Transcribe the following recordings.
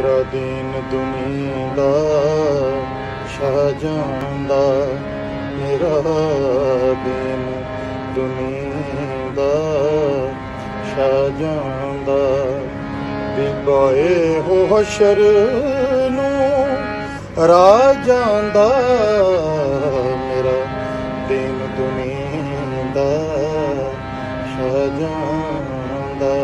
ਮੇਰਾ ਦੀਨ ਦੁਨੀਆ ਦਾ ਸ਼ਾਹ ਜਾਂਦਾ। ਮੇਰਾ ਦੀਨ ਦੁਨੀਆ ਦਾ ਸ਼ਾਹ ਜਾਂਦਾ। ਬਿਬਾਏ ਹੋ ਹਸ਼ਰ ਨੂੰ ਰਾਹ ਜਾਂਦਾ। ਮੇਰਾ ਦੀਨ ਦੁਨੀਆ ਦਾ ਸ਼ਾਹ ਜਾਂਦਾ।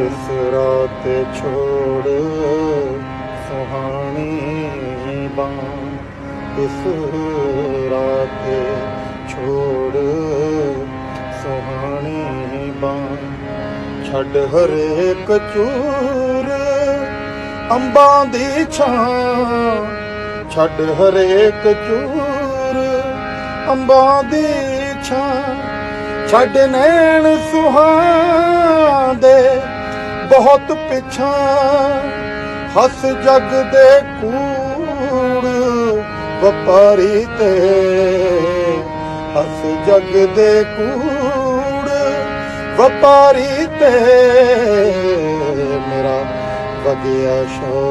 ਇਸ ਰਾਤ ਛੋੜ ਸੁਹਾਣੀ ਬਾਂ, ਇਸ ਰਾਤ ਛੋੜ ਸੁਹਾਣੀ ਬਾਂ। ਛੱਡ ਹਰੇਕ ਚੂਰ ਅੰਬਾਂ ਦੀ ਛਾਂ, ਛੱਡ ਹਰੇਕ ਚੂਰ ਅੰਬਾਂ ਦੀ ਛਾਂ। ਛੱਡ ਨੈਣ ਸੁਹਾਂਦੇ ਬਹੁਤ ਪਿਛਾਂ ਹੱਸ ਜਗ ਦੇ ਕੂੜ, ਵਪਾਰੀ ਤੇ ਹੱਸ ਜਗ ਦੇ ਕੂੜ, ਵਪਾਰੀ ਤੇ ਮੇਰਾ ਵਗਿਆ ਸ਼ੋ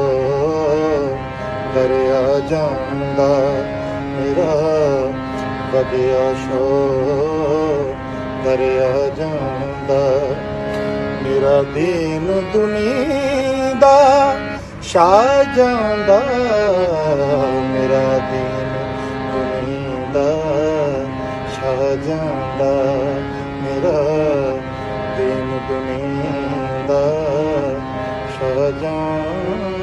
ਦਰਿਆ ਜਾਂਦਾ ਮੇਰਾ ਵਗਿਆ ਸ਼ੋ ਦਰਿਆ ਜਾਂਦਾ ਤੇਰਾ ਦੀਨ ਦੁਨੀ ਦਾ ਛਾ ਜਾਂਦਾ ਮੇਰਾ ਦੀਨ ਦੁਨੀ ਦਾ ਛਾ ਜਾਂਦਾ ਮੇਰਾ ਦੀਨ ਦੁਨੀ ਦਾ ਛਾ ਜਾਂਦਾ